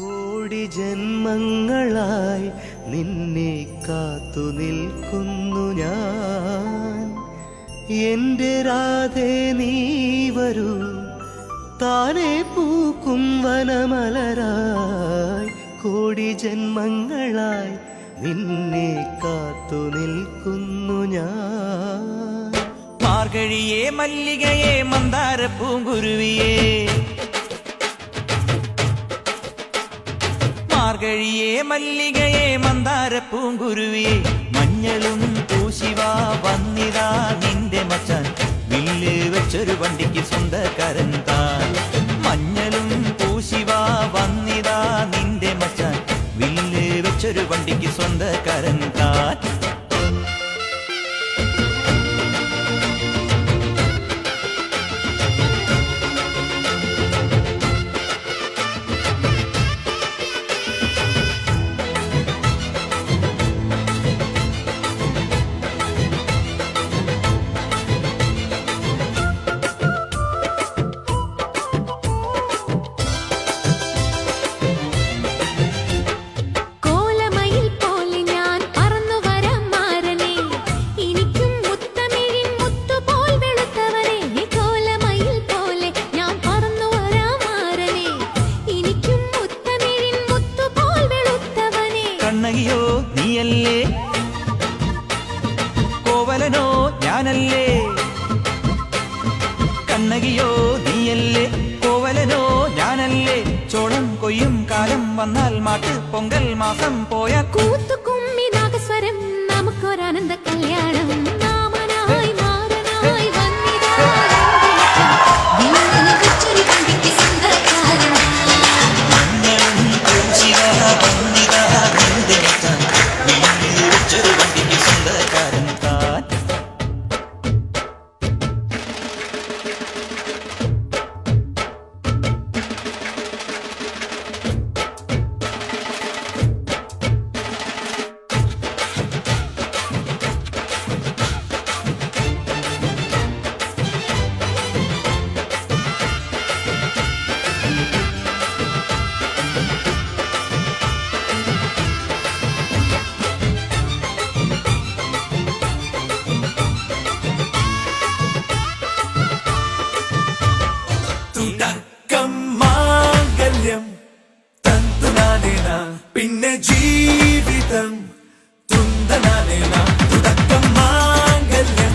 കോടി ജന്മങ്ങളായി നിന്നെ കാത്തു നിൽക്കുന്നു ഞാൻ. എന്റെ രാധേ നീ വരൂ. താനെ പൂക്കും വനമലരായി. കോടി ജന്മങ്ങളായി നിന്നെ കാത്തു നിൽക്കുന്നു ഞാൻ. മാർഗഴിയെ മല്ലികയെ മന്ദാര പൂങ്കുരുവിയെ മാർഗഴിയെ മല്ലികയെ മന്ദാരപ്പൂ പൂങ്കുരുവിയെ മഞ്ഞളും പൂശിവാ വന്നിതാ നിന്റെ മച്ചാൻ. വില്ല് വെച്ചൊരു വണ്ടിക്ക് സ്വന്തക്കാരൻ താൻ. മഞ്ഞളും പൂശിവാ വന്നിതാ നിന്റെ മച്ചാൻ. വില്ല് വെച്ചൊരു വണ്ടിക്ക് സ്വന്തക്കാരൻ നീയല്ലേ? കോവലനോ ഞാനല്ലേ? കണ്ണകിയോ നീയല്ലേ? കോവലനോ ഞാനല്ലേ? ചോളം കൊയ്യും കാലം വന്നാൽ മാട്ട് പൊങ്കൽ മാസം പോയ കൂത്തുകുമ്മി തുടക്കം മാംഗല്യം തന്തുനാനേന പിന്നെ ജീവിതം തുന്തനാനേന തുടക്കം മാംഗല്യം.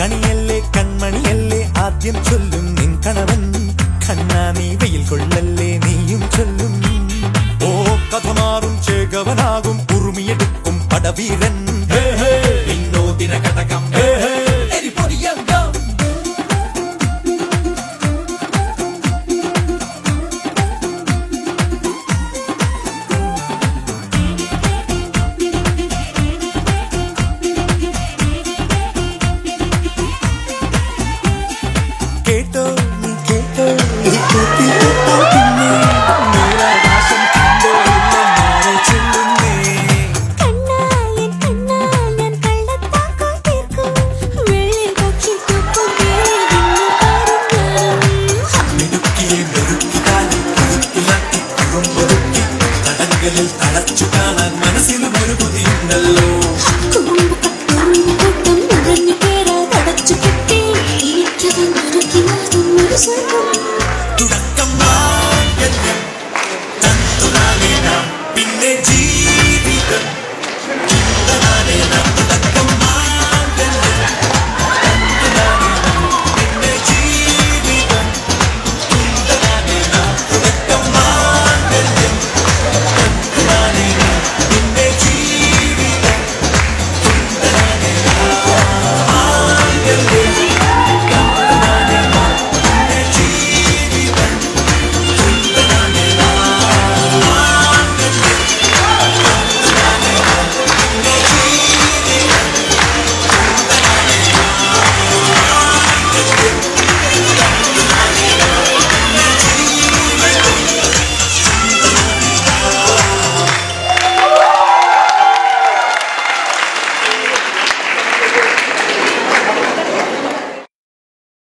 കണിയല്ലേ കൺമണിയല്ലേ ആദ്യം ചൊല്ലും നിൻ കണവൻ. കണ്ണാ നീ വെയിൽ കൊള്ളല്ലേ നീയും ചൊല്ലും. ഓ കഥ മാറും ചേകവനാകും ഉറുമിയെടുക്കും പടവീരൻ. വിനോദിന കടകം തടങ്കലിൽ തളച്ചു കാണാൻ മനസ്സിലും ഒരു കൊതിയുണ്ടല്ലോ. തുടക്കം പിന്നെ ജീവിതം. തുടക്കം